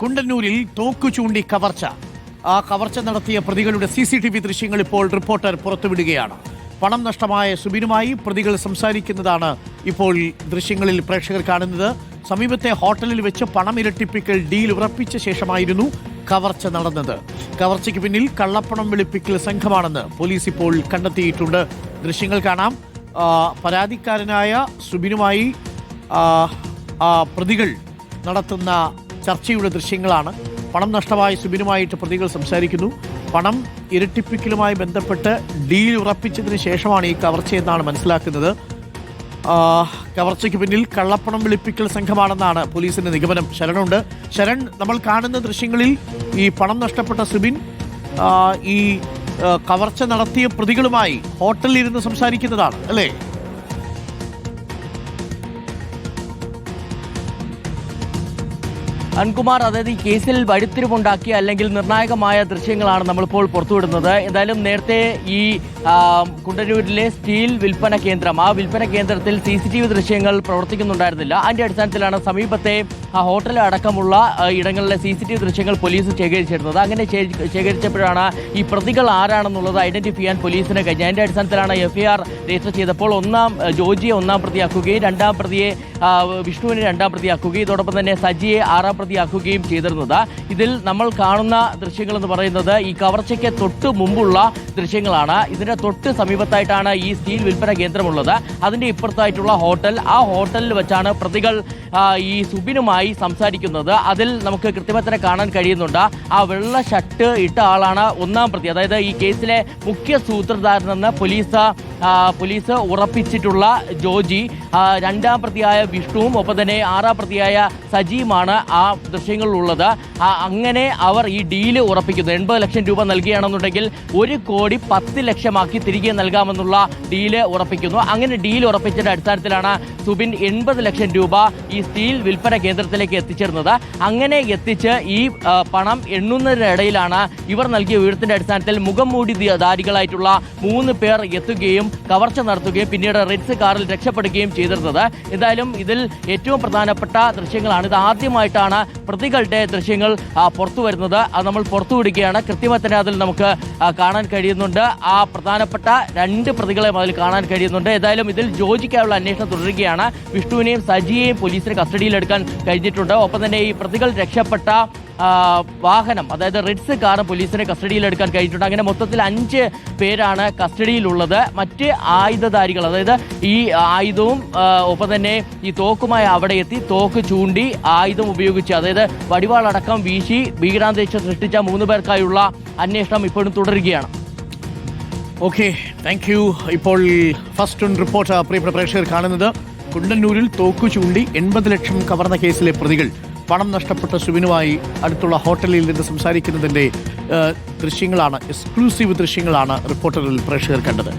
കുണ്ടന്നൂരിൽ തോക്കു ചൂണ്ടി കവർച്ച. ആ കവർച്ച നടത്തിയ പ്രതികളുടെ സി സി ടി വി ദൃശ്യങ്ങൾ ഇപ്പോൾ റിപ്പോർട്ടർ പുറത്തുവിടുകയാണ്. പണം നഷ്ടമായ സുബിനുമായി പ്രതികൾ സംസാരിക്കുന്നതാണ് ഇപ്പോൾ ദൃശ്യങ്ങളിൽ പ്രേക്ഷകർ കാണുന്നത്. സമീപത്തെ ഹോട്ടലിൽ വെച്ച് പണം ഇരട്ടിപ്പിക്കൽ ഡീൽ ഉറപ്പിച്ച ശേഷമായിരുന്നു കവർച്ച നടന്നത്. കവർച്ചയ്ക്ക് പിന്നിൽ കള്ളപ്പണം വെളുപ്പിക്കൽ സംഘമാണെന്ന് പോലീസ് ഇപ്പോൾ കണ്ടെത്തിയിട്ടുണ്ട്. ദൃശ്യങ്ങൾ കാണാം. പരാതിക്കാരനായ സുബിനുമായി പ്രതികൾ നടത്തുന്ന ചർച്ചയുടെ ദൃശ്യങ്ങളാണ്. പണം നഷ്ടമായ സുബിനുമായിട്ട് പ്രതികൾ സംസാരിക്കുന്നു. പണം ഇരട്ടിപ്പിക്കലുമായി ബന്ധപ്പെട്ട് ഡീൽ ഉറപ്പിച്ചതിന് ശേഷമാണ് ഈ കവർച്ചയെന്നാണ് മനസ്സിലാക്കുന്നത്. കവർച്ചയ്ക്ക് പിന്നിൽ കള്ളപ്പണം വെളുപ്പിക്കൽ സംഘമാണെന്നാണ് പോലീസിന്റെ നിഗമനം. ശരണുണ്ട്. ശരൺ നമ്മൾ കാണുന്ന ദൃശ്യങ്ങളിൽ ഈ പണം നഷ്ടപ്പെട്ട സുബിൻ ഈ കവർച്ച നടത്തിയ പ്രതികളുമായി ഹോട്ടലിൽ ഇരുന്ന് സംസാരിക്കുന്നതാണ് അല്ലേ? അൻകുമാർ അതായത് ഈ കേസിൽ വഴിത്തിരിവുണ്ടാക്കിയ അല്ലെങ്കിൽ നിർണായകമായ ദൃശ്യങ്ങളാണ് നമ്മളിപ്പോൾ പുറത്തുവിടുന്നത്. എന്തായാലും നേരത്തെ ഈ കുണ്ടന്നൂരിലെ സ്റ്റീൽ വിൽപ്പന കേന്ദ്രം ആ വിൽപ്പന കേന്ദ്രത്തിൽ സി ദൃശ്യങ്ങൾ പ്രവർത്തിക്കുന്നുണ്ടായിരുന്നില്ല. അതിന്റെ അടിസ്ഥാനത്തിലാണ് സമീപത്തെ ആ ഹോട്ടൽ അടക്കമുള്ള ഇടങ്ങളിലെ സി സി ടി വി ദൃശ്യങ്ങൾ പോലീസ് ശേഖരിച്ചിരുന്നത്. അങ്ങനെ ശേഖരിച്ചപ്പോഴാണ് ഈ പ്രതികൾ ആരാണെന്നുള്ളത് ഐഡന്റിഫൈ ചെയ്യാൻ പോലീസിന് കഴിഞ്ഞത്. അതിന്റെ അടിസ്ഥാനത്തിലാണ് എഫ് ഐ ആർ രജിസ്റ്റർ ചെയ്തപ്പോൾ ഒന്നാം ജോജിയെ ഒന്നാം പ്രതിയാക്കുകയും രണ്ടാം പ്രതിയെ വിഷ്ണുവിനെ രണ്ടാം പ്രതിയാക്കുകയും ഇതോടൊപ്പം തന്നെ സജിയെ ആറാം പ്രതിയാക്കുകയും ചെയ്തിരുന്നത്. ഇതിൽ നമ്മൾ കാണുന്ന ദൃശ്യങ്ങൾ എന്ന് പറയുന്നത് ഈ കവർച്ചയ്ക്ക് തൊട്ട് മുമ്പുള്ള ദൃശ്യങ്ങളാണ്. ഇതിന്റെ തൊട്ട് സമീപത്തായിട്ടാണ് ഈ സ്റ്റീൽ വിൽപ്പന കേന്ദ്രമുള്ളത്. അതിന്റെ ഇപ്പുറത്തായിട്ടുള്ള ഹോട്ടൽ. ആ ഹോട്ടലിൽ വെച്ചാണ് പ്രതികൾ ഈ സുബിനുമായി സംസാരിക്കുന്നത് അതിൽ നമുക്ക് കൃത്യമായി തന്നെ കാണാൻ കഴിയുന്നുണ്ട്. ആ വെള്ള ഷർട്ട് ഇട്ട ആളാണ് ഒന്നാം പ്രതി. അതായത് ഈ കേസിലെ മുഖ്യ സൂത്രധാരനെന്ന് പോലീസ് പോലീസ് ഉറപ്പിച്ചിട്ടുള്ള ജോജി രണ്ടാം പ്രതിയായ വിഷ്ണുവും ഒപ്പം തന്നെ ആറാം പ്രതിയായ സജിയുമാണ് ആ ദൃശ്യങ്ങളിലുള്ളത്. അങ്ങനെ അവർ ഈ ഡീൽ ഉറപ്പിക്കുന്നു. എൺപത് ലക്ഷം രൂപ നൽകുകയാണെന്നുണ്ടെങ്കിൽ ഒരു കോടി പത്ത് ലക്ഷമാക്കി തിരികെ നൽകാമെന്നുള്ള ഡീൽ ഉറപ്പിക്കുന്നു. അങ്ങനെ ഡീൽ ഉറപ്പിച്ചതിന്റെ അടിസ്ഥാനത്തിലാണ് സുബിൻ എൺപത് ലക്ഷം രൂപ ഈ സ്റ്റീൽ വിൽപ്പന കേന്ദ്രത്തിലേക്ക് എത്തിച്ചേർന്നത്. അങ്ങനെ എത്തിച്ച് ഈ പണം എണ്ണുന്നതിനിടയിലാണ് ഇവർ നൽകിയ വിവരത്തിന്റെ അടിസ്ഥാനത്തിൽ മുഖം മൂടി ധാരികളായിട്ടുള്ള മൂന്ന് പേർ എത്തുകയും കവർച്ച നടത്തുകയും പിന്നീട് റിറ്റ്സ് കാറിൽ രക്ഷപ്പെടുകയും ചെയ്തിരുന്നത്. എന്തായാലും ഇതിൽ ഏറ്റവും പ്രധാനപ്പെട്ട ദൃശ്യങ്ങളാണ്. ഇത് ആദ്യമായിട്ടാണ് പ്രതികളുടെ ദൃശ്യങ്ങൾ പുറത്തു വരുന്നത്. അത് നമ്മൾ പുറത്തുവിടുകയാണ് കൃത്യമായി തന്നെ അതിൽ നമുക്ക് കാണാൻ കഴിയുന്നുണ്ട്. ആ പ്രധാനപ്പെട്ട രണ്ട് പ്രതികളെ അതിൽ കാണാൻ കഴിയുന്നുണ്ട്. ഏതായാലും ഇതിൽ ജോജിക്കായുള്ള അന്വേഷണം തുടരുകയാണ്. വിഷ്ണുവിനെയും സജിയെയും പോലീസിന് കസ്റ്റഡിയിലെടുക്കാൻ കഴിഞ്ഞിട്ടുണ്ട്. ഒപ്പം തന്നെ ഈ പ്രതികൾ രക്ഷപ്പെട്ട വാഹനം അതായത് റിഡ്സ് കാർ പോലീസിന് കസ്റ്റഡിയിൽ എടുക്കാൻ കഴിഞ്ഞിട്ടുണ്ട്. അങ്ങനെ മൊത്തത്തിൽ അഞ്ച് പേരാണ് കസ്റ്റഡിയിലുള്ളത്. മറ്റ് ആയുധധാരികൾ അതായത് ഈ ആയുധവും ഒപ്പം തന്നെ ഈ തോക്കുമായി അവിടെ എത്തി തോക്ക് ചൂണ്ടി ആയുധം ഉപയോഗിച്ച് അതായത് വടിവാളടക്കം വീശി ഭീകരാന്തരീക്ഷം സൃഷ്ടിച്ച മൂന്ന് പേർക്കായുള്ള അന്വേഷണം ഇപ്പോഴും തുടരുകയാണ്. ഓക്കെ താങ്ക് യു ഇപ്പോൾ ഫസ്റ്റ് റിപ്പോർട്ട് പ്രിയപ്പെട്ട പ്രേക്ഷകർ കാണുന്നത്. കുണ്ടന്നൂരിൽ തോക്കു ചൂണ്ടി എൺപത് ലക്ഷം കവർന്ന കേസിലെ പ്രതികൾ. പണം നഷ്ടപ്പെട്ട സുബിനുമായി അടുത്തുള്ള ഹോട്ടലിൽ നിന്ന് സംസാരിക്കുന്നതിന്റെ ദൃശ്യങ്ങളാണ് എക്സ്ക്ലൂസീവ് ദൃശ്യങ്ങളാണ് റിപ്പോർട്ടറിൽ പ്രേക്ഷകർ കണ്ടത്.